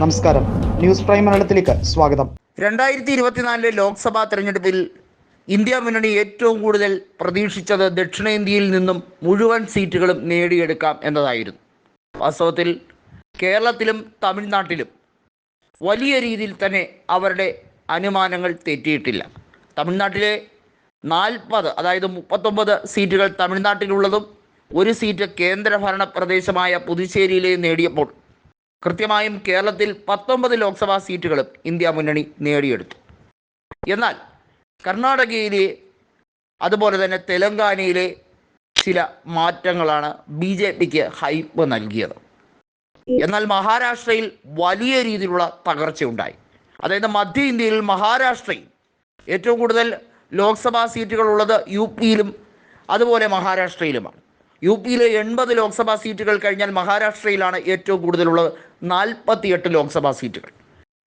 നമസ്കാരം. News prime മലയാളത്തിലേക്ക് സ്വാഗതം. രണ്ടായിരത്തി ഇരുപത്തിനാലിലെ ലോക്സഭാ തെരഞ്ഞെടുപ്പിൽ ഇന്ത്യ മുന്നണി ഏറ്റവും കൂടുതൽ പ്രതീക്ഷിച്ചത് ദക്ഷിണേന്ത്യയിൽ നിന്നും മുഴുവൻ സീറ്റുകളും നേടിയെടുക്കാം എന്നതായിരുന്നു. വാസ്തവത്തിൽ കേരളത്തിലും തമിഴ്നാട്ടിലും വലിയ രീതിയിൽ തന്നെ അവരുടെ അനുമാനങ്ങൾ തെറ്റിയിട്ടില്ല. തമിഴ്നാട്ടിലെ നാൽപ്പത് അതായത് മുപ്പത്തൊമ്പത് സീറ്റുകൾ തമിഴ്നാട്ടിലുള്ളതും ഒരു സീറ്റ് കേന്ദ്രഭരണ പ്രദേശമായ പുതുച്ചേരിയിലെ നേടിയപ്പോൾ കൃത്യമായും കേരളത്തിൽ പത്തൊമ്പത് ലോക്സഭാ സീറ്റുകളും ഇന്ത്യ മുന്നണി നേടിയെടുത്തു. എന്നാൽ കർണാടകയിലെ അതുപോലെ തന്നെ തെലങ്കാനയിലെ ചില മാറ്റങ്ങളാണ് ബി ജെ പിക്ക് ഹൈപ്പ് നൽകിയത്. എന്നാൽ മഹാരാഷ്ട്രയിൽ വലിയ രീതിയിലുള്ള തകർച്ച ഉണ്ടായി അതായത് മധ്യ ഇന്ത്യയിൽ മഹാരാഷ്ട്രയിൽ ഏറ്റവും കൂടുതൽ ലോക്സഭാ സീറ്റുകൾ ഉള്ളത് യു പിയിലും അതുപോലെ മഹാരാഷ്ട്രയിലുമാണ്. യു പിയിലെ എൺപത് ലോക്സഭാ സീറ്റുകൾ കഴിഞ്ഞാൽ മഹാരാഷ്ട്രയിലാണ് ഏറ്റവും കൂടുതലുള്ളത് നാൽപ്പത്തിയെട്ട് ലോക്സഭാ സീറ്റുകൾ.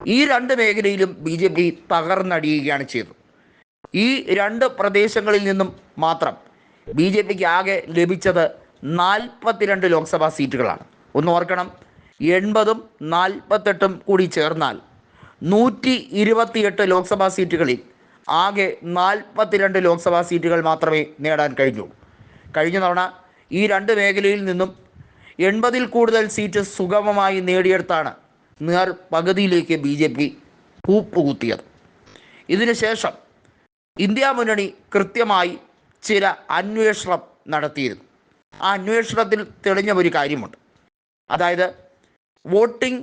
ഈ രണ്ട് മേഖലയിലും ബി ജെ പി തകർന്നടിയുകയാണ് ചെയ്തത്. ഈ രണ്ട് പ്രദേശങ്ങളിൽ നിന്നും മാത്രം ബി ജെ പിക്ക് ആകെ ലഭിച്ചത് നാൽപ്പത്തിരണ്ട് ലോക്സഭാ സീറ്റുകളാണ്. ഒന്ന് ഓർക്കണം എൺപതും നാൽപ്പത്തെട്ടും കൂടി ചേർന്നാൽ നൂറ്റി ഇരുപത്തിയെട്ട് ലോക്സഭാ സീറ്റുകളിൽ ആകെ നാൽപ്പത്തിരണ്ട് ലോക്സഭാ സീറ്റുകൾ മാത്രമേ നേടാൻ കഴിഞ്ഞുള്ളൂ. കഴിഞ്ഞ തവണ ഈ രണ്ട് മേഖലയിൽ നിന്നും എൺപതിൽ കൂടുതൽ സീറ്റ് സുഗമമായി നേടിയെടുത്താണ് നേർ പകുതിയിലേക്ക് ബി ജെ പി കൂപ്പുകുത്തിയത്. ഇതിനുശേഷം ഇന്ത്യ മുന്നണി കൃത്യമായി ചില അന്വേഷണം നടത്തിയിരുന്നു. ആ അന്വേഷണത്തിൽ തെളിഞ്ഞ ഒരു കാര്യമുണ്ട്. അതായത് വോട്ടിംഗ്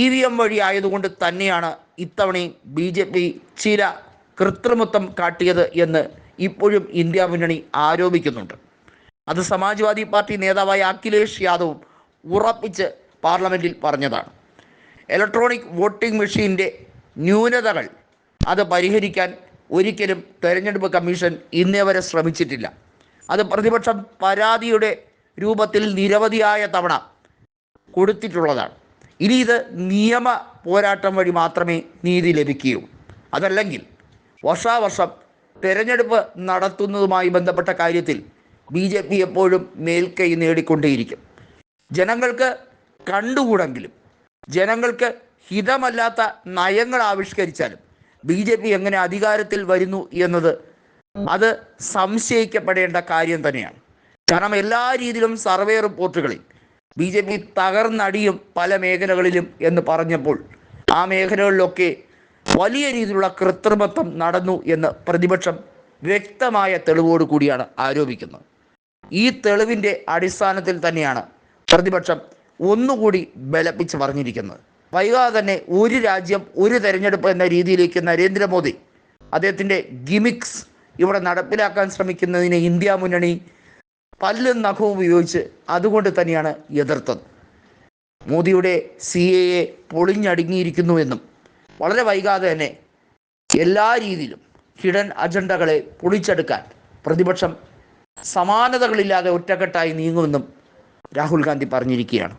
ഇ വി എം വഴി ആയതുകൊണ്ട് തന്നെയാണ് ഇത്തവണയും ബി ജെ പി ചില കൃത്രിമത്വം കാട്ടിയത് എന്ന് ഇപ്പോഴും ഇന്ത്യ മുന്നണി ആരോപിക്കുന്നുണ്ട്. അത് സമാജ്വാദി പാർട്ടി നേതാവായ അഖിലേഷ് യാദവ് ഉറപ്പിച്ച് പാർലമെന്റിൽ പറഞ്ഞതാണ്. ഇലക്ട്രോണിക് വോട്ടിംഗ് മെഷീന്റെ ന്യൂനതകൾ അത് പരിഹരിക്കാൻ ഒരിക്കലും തെരഞ്ഞെടുപ്പ് കമ്മീഷൻ ഇന്നേ വരെ ശ്രമിച്ചിട്ടില്ല. അത് പ്രതിപക്ഷം പരാതിയുടെ രൂപത്തിൽ നിരവധിയായ തവണ കൊടുത്തിട്ടുള്ളതാണ്. ഇനി ഇത് നിയമ പോരാട്ടം വഴി മാത്രമേ നീതി ലഭിക്കൂ അതല്ലെങ്കിൽ വർഷാവർഷം തെരഞ്ഞെടുപ്പ് നടത്തുന്നതുമായി ബന്ധപ്പെട്ട കാര്യത്തിൽ ബി ജെ പി എപ്പോഴും മേൽക്കൈ നേടിക്കൊണ്ടേയിരിക്കും. ജനങ്ങൾക്ക് കണ്ടുകൂടെങ്കിലും ജനങ്ങൾക്ക് ഹിതമല്ലാത്ത നയങ്ങൾ ആവിഷ്കരിച്ചാലും ബി ജെ പി എങ്ങനെ അധികാരത്തിൽ വരുന്നു എന്നത് അത് സംശയിക്കപ്പെടേണ്ട കാര്യം തന്നെയാണ്. കാരണം എല്ലാ രീതിയിലും സർവേ റിപ്പോർട്ടുകളിൽ ബി ജെ പി തകർന്നടിയും പല മേഖലകളിലും എന്ന് പറഞ്ഞപ്പോൾ ആ മേഖലകളിലൊക്കെ വലിയ രീതിയിലുള്ള കൃത്രിമത്വം നടന്നു എന്ന് പ്രതിപക്ഷം വ്യക്തമായ തെളിവോട് കൂടിയാണ് ആരോപിക്കുന്നത്. ഈ തെളിവിന്റെ അടിസ്ഥാനത്തിൽ തന്നെയാണ് പ്രതിപക്ഷം ഒന്നുകൂടി ബലപ്പിച്ച് പറഞ്ഞിരിക്കുന്നത് വൈകാതെ തന്നെ ഒരു രാജ്യം ഒരു തെരഞ്ഞെടുപ്പ് എന്ന രീതിയിലേക്ക് നരേന്ദ്രമോദി അദ്ദേഹത്തിന്റെ ഗിമിക്സ് ഇവിടെ നടപ്പിലാക്കാൻ ശ്രമിക്കുന്നതിനെ ഇന്ത്യ മുന്നണി പല്ലും നഖവും ഉപയോഗിച്ച് അതുകൊണ്ട് തന്നെയാണ് എതിർത്തത്. മോദിയുടെ സി എ എ പൊളിഞ്ഞടുങ്ങിയിരിക്കുന്നുവെന്നും വളരെ വൈകാതെ തന്നെ എല്ലാ രീതിയിലും ഹിഡൻ അജണ്ടകളെ പൊളിച്ചെടുക്കാൻ പ്രതിപക്ഷം സമാനതകളില്ലാതെ ഒറ്റക്കെട്ടായി നീങ്ങുമെന്നും രാഹുൽ ഗാന്ധി പറഞ്ഞിരിക്കുകയാണ്.